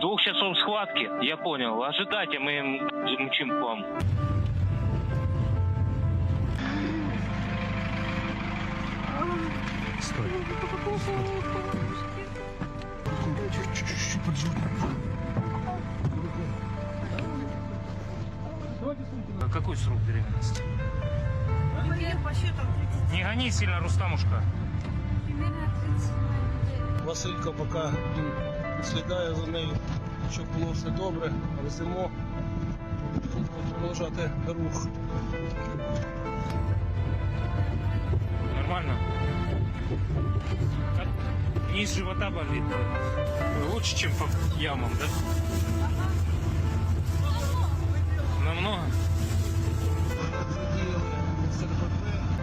Двух часов схватки, я понял. Ожидайте, мы мчим к вам. Какой срок беременности? Не гони сильно, Рустамушка. Василько поки слідає за нею, щоб було все добре, веземо. Продовжати рух. Нормально? Низ живота болит. Лучше, чем по ямам, да? Намного?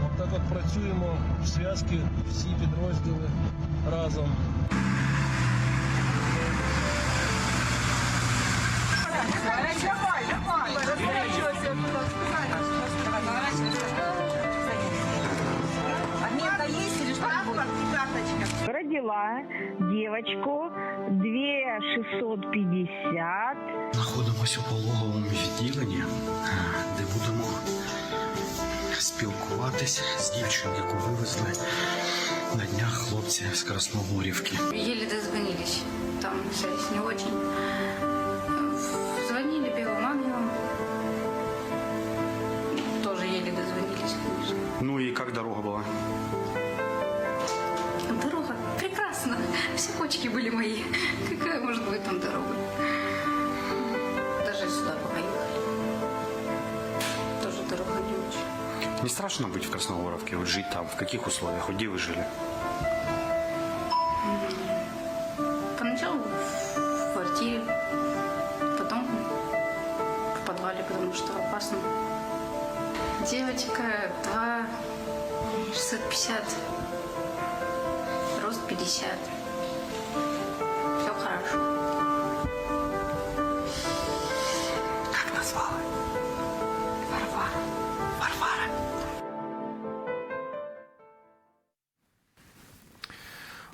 Отак от працюємо в зв'язки, всі підрозділи разом. Родила девочку 2650. Знаходимося у пологовому відділенні, е, де будемо спілкуватись з дівчиною, яку вивезли на днях хлопці з Красногорівки. Еле дозвонились. Там связь не очень. Все почки были мои. Какая может быть там дорога? Даже сюда поехали. Тоже дорога не очень. Не страшно бути в Красногоровке, вот жить там, в каких условиях, вот где вы жили? Поначалу в квартире, потом в подвале, потому что опасно. Девочка 2 650, рост 50.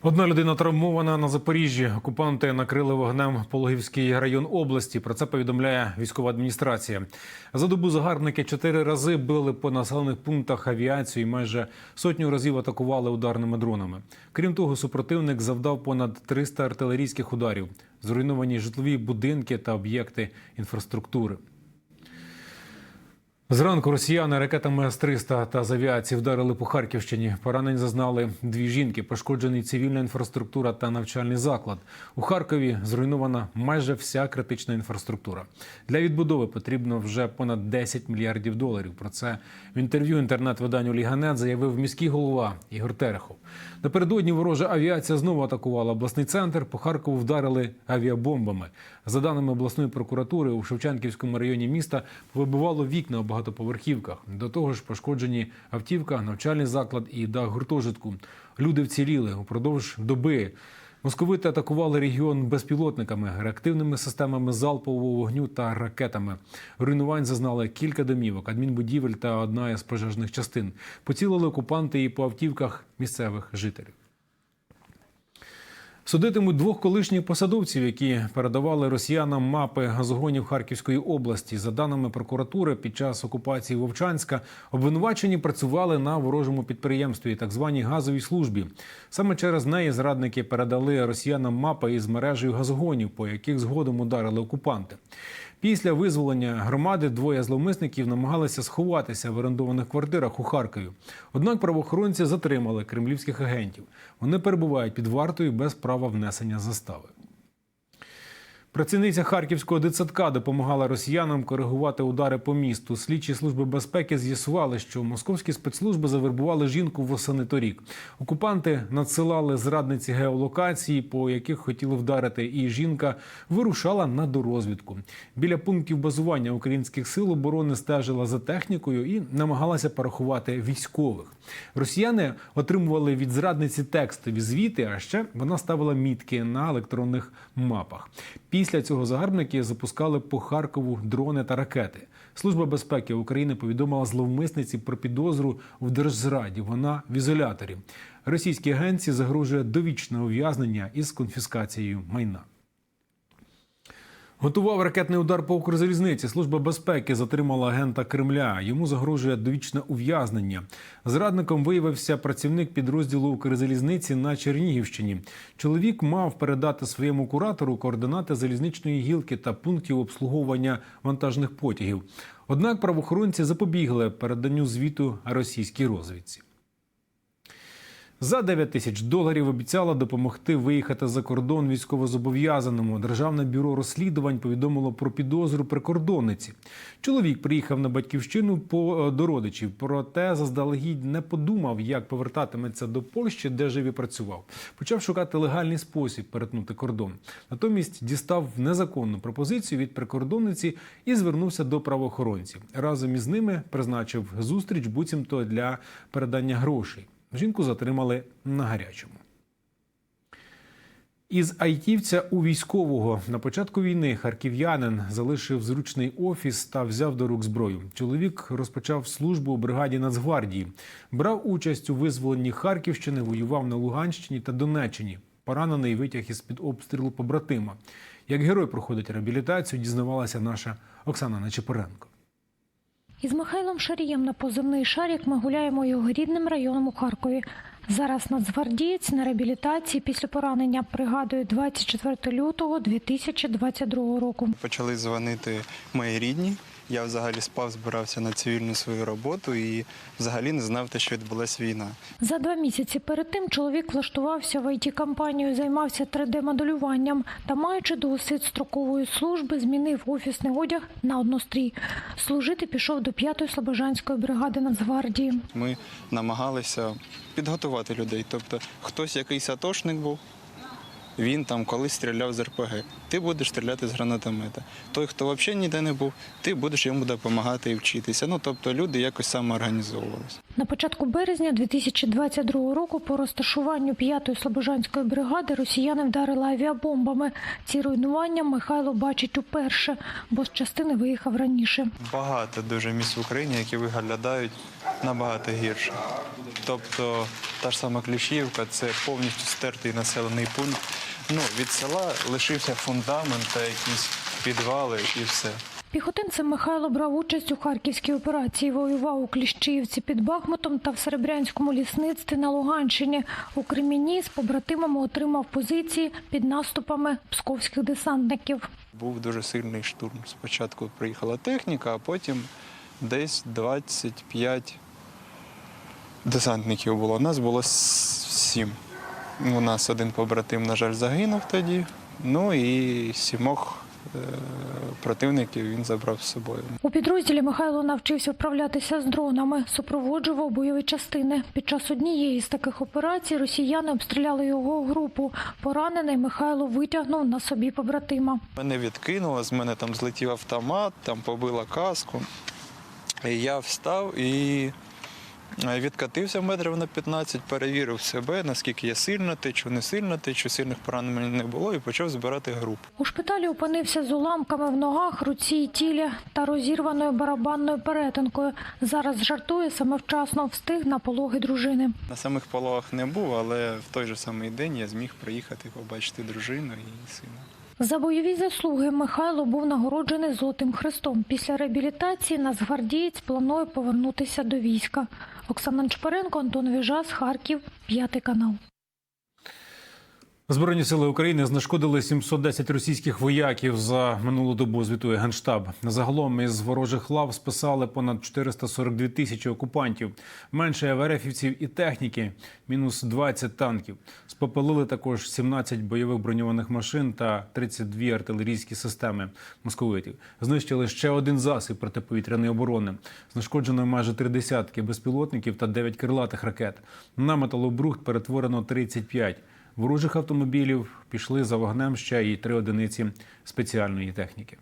Одна людина травмована на Запоріжжі. Окупанти накрили вогнем Пологівський район області. Про це повідомляє військова адміністрація. За добу загарбники чотири рази били по населених пунктах авіацію і майже сотню разів атакували ударними дронами. Крім того, супротивник завдав понад 300 артилерійських ударів, зруйновані житлові будинки та об'єкти інфраструктури. Зранку росіяни ракетами С-300 та з авіації вдарили по Харківщині. Поранень зазнали дві жінки, пошкоджений цивільна інфраструктура та навчальний заклад. У Харкові зруйнована майже вся критична інфраструктура. Для відбудови потрібно вже понад 10 мільярдів доларів. Про це в інтерв'ю інтернет-виданню Ліганет заявив міський голова Ігор Терехов. Напередодні ворожа авіація знову атакувала обласний центр. По Харкову вдарили авіабомбами. За даними обласної прокуратури, у Шевченківському районі міста вибивало вікна багатоповерхівках. До того ж, пошкоджені автівка, навчальний заклад і дах гуртожитку. Люди вціліли упродовж доби. Московити атакували регіон безпілотниками, реактивними системами залпового вогню та ракетами. Руйнувань зазнали кілька домівок, адмінбудівель та одна із пожежних частин. Поцілили окупанти і по автівках місцевих жителів. Судитимуть двох колишніх посадовців, які передавали росіянам мапи газогонів Харківської області. За даними прокуратури, під час окупації Вовчанська обвинувачені працювали на ворожому підприємстві, так званій газовій службі. Саме через неї зрадники передали росіянам мапи із мережею газогонів, по яких згодом ударили окупанти. Після визволення громади двоє зловмисників намагалися сховатися в орендованих квартирах у Харкові. Однак правоохоронці затримали кремлівських агентів. Вони перебувають під вартою без права внесення застави. Працівниця харківського дитсадка допомагала росіянам коригувати удари по місту. Слідчі служби безпеки з'ясували, що московські спецслужби завербували жінку восени торік. Окупанти надсилали зрадниці геолокації, по яких хотіли вдарити, і жінка вирушала на дорозвідку. Біля пунктів базування українських сил оборони стежила за технікою і намагалася порахувати військових. Росіяни отримували від зрадниці текстові звіти, а ще вона ставила мітки на електронних мапах. Після цього загарбники запускали по Харкову дрони та ракети. Служба безпеки України повідомила зловмисниці про підозру в держзраді. Вона в ізоляторі. Російській агенції загрожує довічне ув'язнення із конфіскацією майна. Готував ракетний удар по Укрзалізниці. Служба безпеки затримала агента Кремля. Йому загрожує довічне ув'язнення. Зрадником виявився працівник підрозділу Укрзалізниці на Чернігівщині. Чоловік мав передати своєму куратору координати залізничної гілки та пунктів обслуговування вантажних потягів. Однак правоохоронці запобігли переданню звіту російській розвідці. За 9 тисяч доларів обіцяла допомогти виїхати за кордон військовозобов'язаному. Державне бюро розслідувань повідомило про підозру прикордонниці. Чоловік приїхав на батьківщину по е, до родичів, проте заздалегідь не подумав, як повертатиметься до Польщі, де жив і працював. Почав шукати легальний спосіб перетнути кордон. Натомість дістав незаконну пропозицію від прикордонниці і звернувся до правоохоронців. Разом із ними призначив зустріч буцімто для передання грошей. Жінку затримали на гарячому. Із айтівця у військового на початку війни харків'янин залишив зручний офіс та взяв до рук зброю. Чоловік розпочав службу у бригаді Нацгвардії, брав участь у визволенні Харківщини, воював на Луганщині та Донеччині. Поранений витяг із під обстрілу побратима. Як герой проходить реабілітацію, дізнавалася наша Оксана Нечепоренко. Із Михайлом Шарієм на позивний шарік ми гуляємо його рідним районом у Харкові. Зараз нацгвардієць на реабілітації після поранення пригадує 24 лютого 2022 року. Почали дзвонити мої рідні. Я взагалі спав, збирався на цивільну свою роботу і взагалі не знав те, що відбулася війна. За два місяці перед тим чоловік влаштувався в it компанію займався 3D-моделюванням та, маючи досвід строкової служби, змінив офісний одяг на однострій. Служити пішов до 5-ї Слобожанської бригади Нацгвардії. Ми намагалися підготувати людей. Тобто, хтось якийсь атошник був, він там колись стріляв з РПГ. Ти будеш стріляти з гранатомета. Той, хто взагалі ніде не був, ти будеш йому допомагати і вчитися. Ну тобто люди якось самоорганізовувалися. На початку березня 2022 року по розташуванню 5-ї Слобожанської бригади росіяни вдарили авіабомбами. Ці руйнування Михайло бачить уперше, бо з частини виїхав раніше. Багато дуже місць в Україні, які виглядають набагато гірше. Тобто та ж сама Кліщівка це повністю стертий населений пункт. Ну, від села лишився фундамент та якісь підвали і все. Піхотинцем Михайло брав участь у харківській операції. Воював у Кліщіївці під Бахмутом та в Серебрянському лісництві на Луганщині. У Креміні з побратимами отримав позиції під наступами псковських десантників. Був дуже сильний штурм. Спочатку приїхала техніка, а потім десь 25 десантників було. Нас було сім. У нас один побратим, на жаль, загинув тоді. Ну і сімох е, противників він забрав з собою. У підрозділі Михайло навчився вправлятися з дронами, супроводжував бойові частини. Під час однієї з таких операцій росіяни обстріляли його групу. Поранений Михайло витягнув на собі побратима. Мене відкинуло, з мене там злетів автомат, там побила каску. І я встав і відкатився метрів на 15, перевірив себе, наскільки я сильно течу, не сильно течу, сильних поранень не було, і почав збирати групу. У шпиталі опинився з уламками в ногах, руці і тілі та розірваною барабанною перетинкою. Зараз жартує саме вчасно встиг на пологи дружини. На самих пологах не був, але в той же самий день я зміг приїхати, побачити дружину і сина. За бойові заслуги Михайло був нагороджений Золотим Хрестом. Після реабілітації нацгвардієць планує повернутися до війська. Оксана Чпаренко, Антон Віжас, Харків, п'ятий канал. Збройні сили України знешкодили 710 російських вояків за минулу добу. Звітує генштаб. Загалом із ворожих лав списали понад 442 тисячі окупантів. Менше аверефівців і техніки, мінус 20 танків. Спопелили також 17 бойових броньованих машин та 32 артилерійські системи московитів. Знищили ще один засіб протиповітряної оборони. Знешкоджено майже три десятки безпілотників та 9 крилатих ракет. На металобрухт перетворено 35. Ворожих автомобілів пішли за вогнем ще й три одиниці спеціальної техніки.